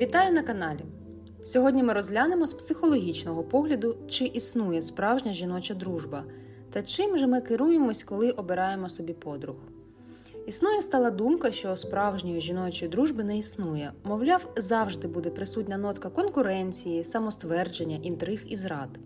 Вітаю на каналі! Сьогодні ми розглянемо з психологічного погляду, чи існує справжня жіноча дружба та чим же ми керуємось, коли обираємо собі подруг. Існує стала думка, що справжньої жіночої дружби не існує. Мовляв, завжди буде присутня нотка конкуренції, самоствердження, інтриг і зрад.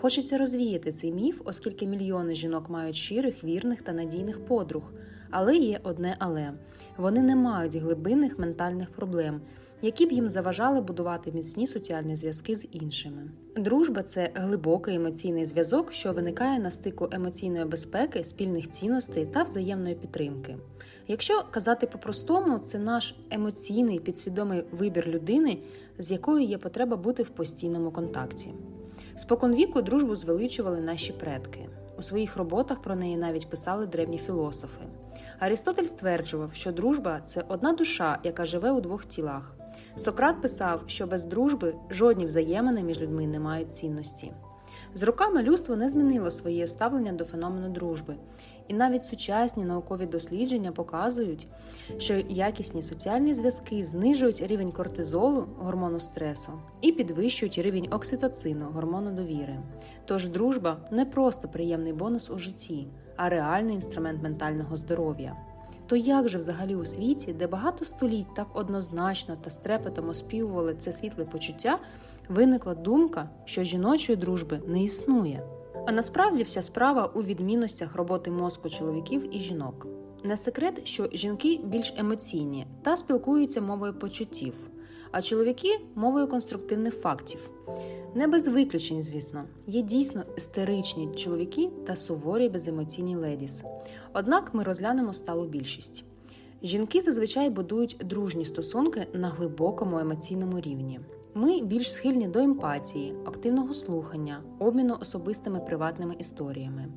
Хочеться розвіяти цей міф, оскільки мільйони жінок мають щирих, вірних та надійних подруг. Але є одне але вони не мають глибинних ментальних проблем, які б їм заважали будувати міцні соціальні зв'язки з іншими. Дружба це глибокий емоційний зв'язок, що виникає на стику емоційної безпеки, спільних цінностей та взаємної підтримки. Якщо казати по-простому, це наш емоційний підсвідомий вибір людини, з якою є потреба бути в постійному контакті. Споконвіку дружбу звеличували наші предки. У своїх роботах про неї навіть писали древні філософи. Арістотель стверджував, що дружба це одна душа, яка живе у двох тілах. Сократ писав, що без дружби жодні взаємини між людьми не мають цінності. З роками людство не змінило своє ставлення до феномену дружби, і навіть сучасні наукові дослідження показують, що якісні соціальні зв'язки знижують рівень кортизолу, гормону стресу, і підвищують рівень окситоцину, гормону довіри. Тож дружба не просто приємний бонус у житті, а реальний інструмент ментального здоров'я. То як же взагалі у світі, де багато століть так однозначно та з трепетом оспівували це світле почуття, виникла думка, що жіночої дружби не існує. А насправді вся справа у відмінностях роботи мозку чоловіків і жінок. Не секрет, що жінки більш емоційні та спілкуються мовою почуттів, а чоловіки мовою конструктивних фактів. Не без виключень, звісно, є дійсно істеричні чоловіки та суворі беземоційні ледіс. Однак ми розглянемо сталу більшість. Жінки зазвичай будують дружні стосунки на глибокому емоційному рівні. Ми більш схильні до емпатії, активного слухання, обміну особистими приватними історіями.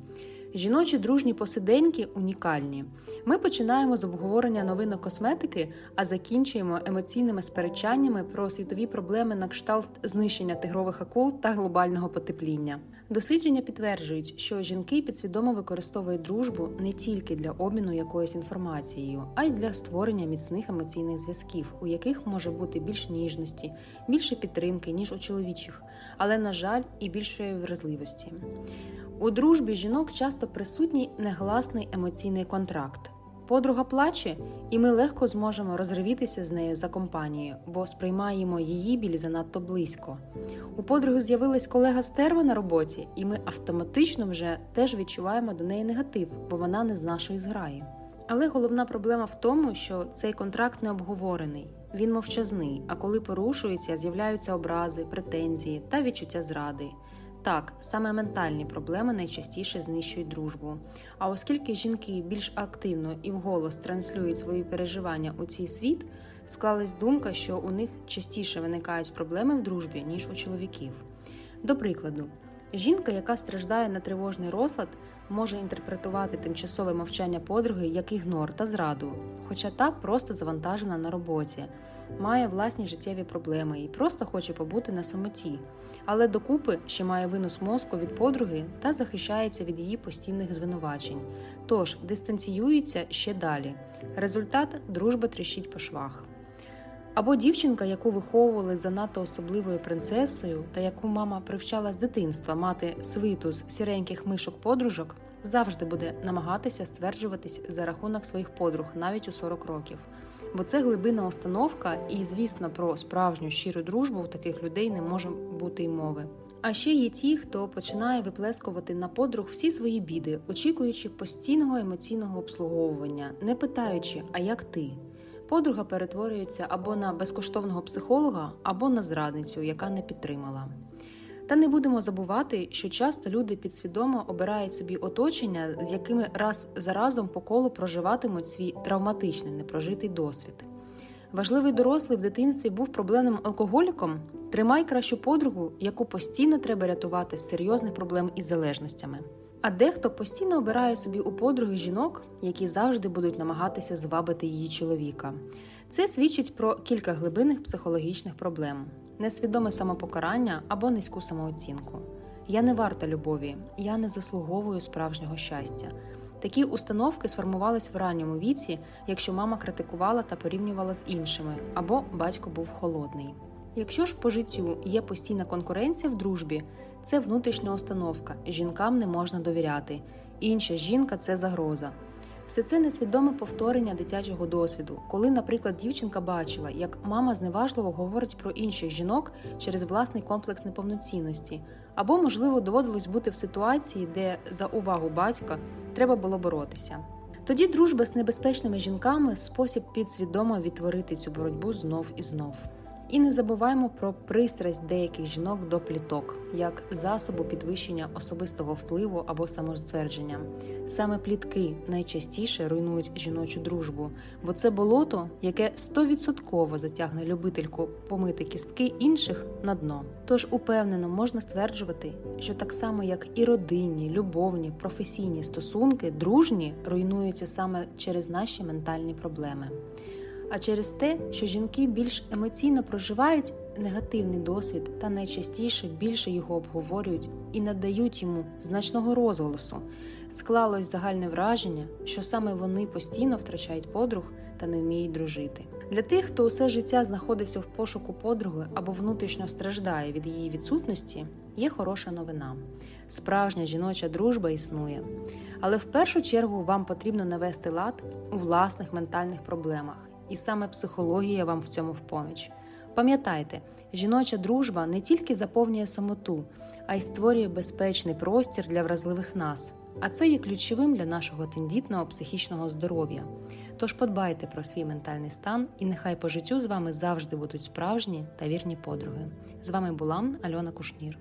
Жіночі дружні посиденьки унікальні. Ми починаємо з обговорення новинок косметики, а закінчуємо емоційними сперечаннями про світові проблеми на кшталт знищення тигрових акул та глобального потепління. Дослідження підтверджують, що жінки підсвідомо використовують дружбу не тільки для обміну якоюсь інформацією, а й для створення міцних емоційних зв'язків, у яких може бути більш ніжності, більше підтримки ніж у чоловічих, але на жаль, і більшої вразливості. У дружбі жінок часто присутній негласний емоційний контракт. Подруга плаче, і ми легко зможемо розривітися з нею за компанією, бо сприймаємо її біль занадто близько. У подруги з'явилась колега стерва на роботі, і ми автоматично вже теж відчуваємо до неї негатив, бо вона не з нашої зграї. Але головна проблема в тому, що цей контракт не обговорений, він мовчазний, а коли порушується, з'являються образи, претензії та відчуття зради. Так, саме ментальні проблеми найчастіше знищують дружбу. А оскільки жінки більш активно і вголос транслюють свої переживання у цей світ, склалась думка, що у них частіше виникають проблеми в дружбі, ніж у чоловіків. До прикладу, жінка, яка страждає на тривожний розлад, може інтерпретувати тимчасове мовчання подруги як ігнор та зраду, хоча та просто завантажена на роботі, має власні життєві проблеми і просто хоче побути на самоті, але докупи ще має винос мозку від подруги та захищається від її постійних звинувачень, тож дистанціюється ще далі. Результат дружба тріщить по швах. Або дівчинка, яку виховували занадто особливою принцесою, та яку мама привчала з дитинства мати свиту з сіреньких мишок подружок, завжди буде намагатися стверджуватись за рахунок своїх подруг навіть у 40 років. Бо це глибинна установка, і, звісно, про справжню щиру дружбу в таких людей не може бути й мови. А ще є ті, хто починає виплескувати на подруг всі свої біди, очікуючи постійного емоційного обслуговування, не питаючи, а як ти. Подруга перетворюється або на безкоштовного психолога, або на зрадницю, яка не підтримала. Та не будемо забувати, що часто люди підсвідомо обирають собі оточення, з якими раз за разом по колу проживатимуть свій травматичний непрожитий досвід. Важливий дорослий в дитинстві був проблемним алкоголіком. Тримай кращу подругу, яку постійно треба рятувати з серйозних проблем із залежностями. А дехто постійно обирає собі у подруги жінок, які завжди будуть намагатися звабити її чоловіка. Це свідчить про кілька глибинних психологічних проблем: несвідоме самопокарання або низьку самооцінку. Я не варта любові, я не заслуговую справжнього щастя. Такі установки сформувались в ранньому віці, якщо мама критикувала та порівнювала з іншими, або батько був холодний. Якщо ж по життю є постійна конкуренція в дружбі, це внутрішня установка, жінкам не можна довіряти, інша жінка це загроза. Все це несвідоме повторення дитячого досвіду, коли, наприклад, дівчинка бачила, як мама зневажливо говорить про інших жінок через власний комплекс неповноцінності, або, можливо, доводилось бути в ситуації, де за увагу батька треба було боротися. Тоді дружба з небезпечними жінками спосіб підсвідомо відтворити цю боротьбу знов і знов. І не забуваємо про пристрасть деяких жінок до пліток як засобу підвищення особистого впливу або самоствердження. Саме плітки найчастіше руйнують жіночу дружбу, бо це болото, яке стовідсотково затягне любительку помити кістки інших на дно. Тож упевнено можна стверджувати, що так само як і родинні, любовні, професійні стосунки, дружні руйнуються саме через наші ментальні проблеми а через те, що жінки більш емоційно проживають негативний досвід та найчастіше більше його обговорюють і надають йому значного розголосу, склалось загальне враження, що саме вони постійно втрачають подруг та не вміють дружити. Для тих, хто усе життя знаходився в пошуку подруги або внутрішньо страждає від її відсутності, є хороша новина. Справжня жіноча дружба існує. Але в першу чергу вам потрібно навести лад у власних ментальних проблемах і саме психологія вам в цьому впоміч. Пам'ятайте, жіноча дружба не тільки заповнює самоту, а й створює безпечний простір для вразливих нас. А це є ключовим для нашого тендітного психічного здоров'я. Тож подбайте про свій ментальний стан, і нехай по життю з вами завжди будуть справжні та вірні подруги. З вами була Альона Кушнір.